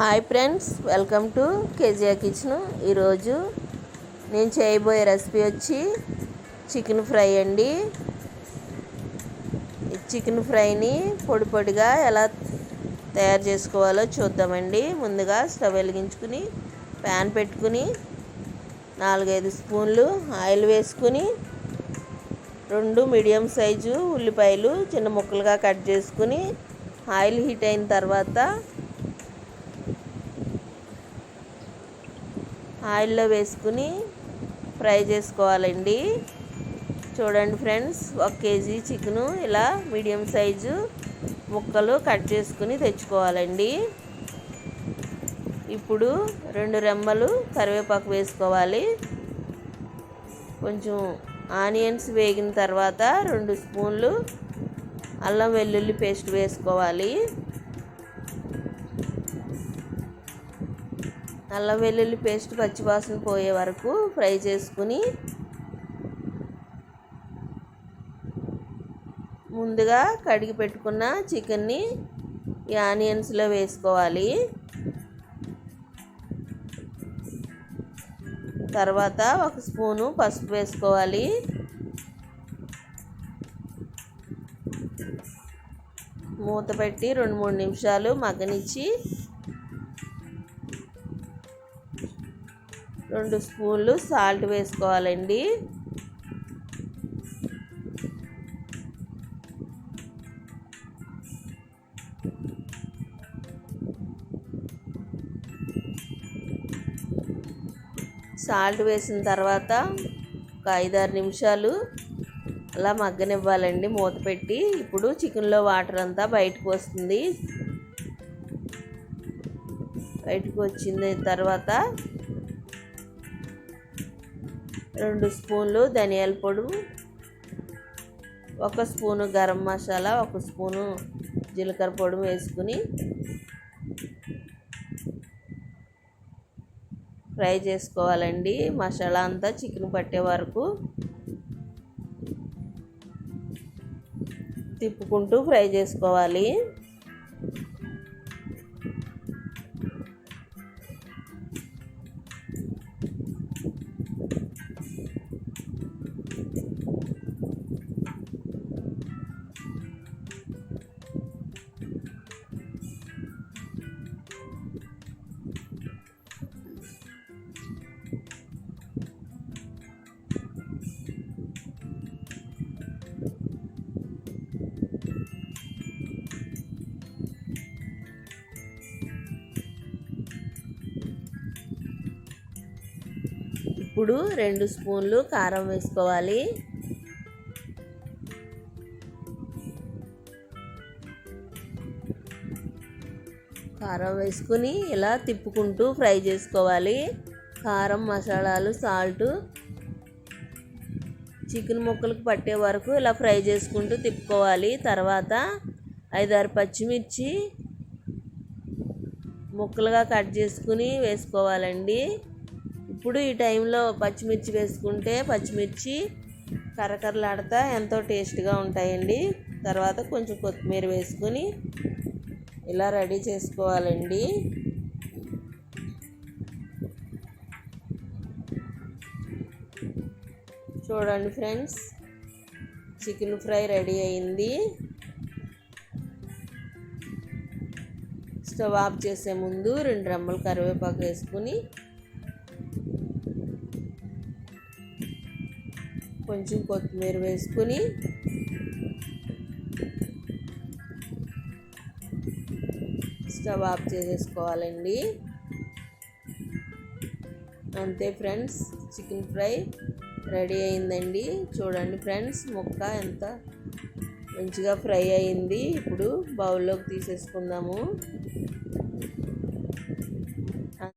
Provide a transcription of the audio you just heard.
Hi friends welcome to KGR kitchen. ఈరోజు నేను చేయబోయే రెసిపీ వచ్చి చికెన్ ఫ్రై అండి. చికెన్ ఫ్రైని పొడి పొడిగా ఎలా తయారు చేసుకోవాలో చూద్దామండి. ముందుగా స్టవ్ వెలిగించుకుని ప్యాన్ పెట్టుకుని నాలుగైదు స్పూన్లు ఆయిల్ వేసుకుని రెండు మీడియం సైజు ఉల్లిపాయలు చిన్న ముక్కలుగా కట్ చేసుకుని ఆయిల్ హీట్ అయిన తర్వాత ఆయిల్లో వేసుకుని ఫ్రై చేసుకోవాలండి. చూడండి ఫ్రెండ్స్ ఒక కేజీ చికెను ఇలా మీడియం సైజు ముక్కలు కట్ చేసుకుని తెచ్చుకోవాలండి. ఇప్పుడు రెండు రెమ్మలు కరివేపాకు వేసుకోవాలి. కొంచెం ఆనియన్స్ వేగిన తర్వాత రెండు స్పూన్లు అల్లం వెల్లుల్లి పేస్ట్ వేసుకోవాలి. నల్ల వెల్లుల్లి పేస్ట్ పచ్చివాసన పోయే వరకు ఫ్రై చేసుకుని ముందుగా కడిగి పెట్టుకున్న చికెన్ని ఈ ఆనియన్స్లో వేసుకోవాలి. తర్వాత ఒక స్పూను పసుపు వేసుకోవాలి. మూత పెట్టి రెండు మూడు నిమిషాలు మగ్గనిచ్చి రెండు స్పూన్లు సాల్ట్ వేసుకోవాలండి. సాల్ట్ వేసిన తర్వాత ఒక ఐదారు నిమిషాలు అలా మగ్గనివ్వాలండి మూత పెట్టి. ఇప్పుడు చికెన్లో వాటర్ అంతా బయటకు వస్తుంది. బయటకు వచ్చిన తర్వాత రెండు స్పూన్లు ధనియాల పొడి ఒక స్పూను గరం మసాలా ఒక స్పూను జీలకర్ర పొడి వేసుకుని ఫ్రై చేసుకోవాలండి. మసాలా అంతా చికెన్ పట్టే వరకు తిప్పుకుంటూ ఫ్రై చేసుకోవాలి. ఇప్పుడు రెండు స్పూన్లు కారం వేసుకోవాలి. కారం వేసుకుని ఇలా తిప్పుకుంటూ ఫ్రై చేసుకోవాలి. కారం మసాలాలు సాల్ట్ చికెన్ ముక్కలకు పట్టే వరకు ఇలా ఫ్రై చేసుకుంటూ తిప్పుకోవాలి. తర్వాత ఐదారు పచ్చిమిర్చి ముక్కలుగా కట్ చేసుకుని వేసుకోవాలండి. ఇప్పుడు ఈ టైంలో పచ్చిమిర్చి వేసుకుంటే పచ్చిమిర్చి కరకరలాడతా ఎంతో టేస్ట్గా ఉంటాయండి. తర్వాత కొంచెం కొత్తిమీర వేసుకొని ఇలా రెడీ చేసుకోవాలండి. చూడండి ఫ్రెండ్స్ చికెన్ ఫ్రై రెడీ అయింది. స్టవ్ ఆఫ్ చేసే ముందు రెండు రెమ్మలు కరివేపాకు వేసుకుని కొంచెం కొత్తిమీర వేసుకుని స్టవ్ ఆఫ్ చేసేసుకోవాలండి. అంతే ఫ్రెండ్స్ చికెన్ ఫ్రై రెడీ అయిందండి. చూడండి ఫ్రెండ్స్ ముక్క ఎంత మంచిగా ఫ్రై అయింది. ఇప్పుడు బౌల్లోకి తీసేసుకుందాము.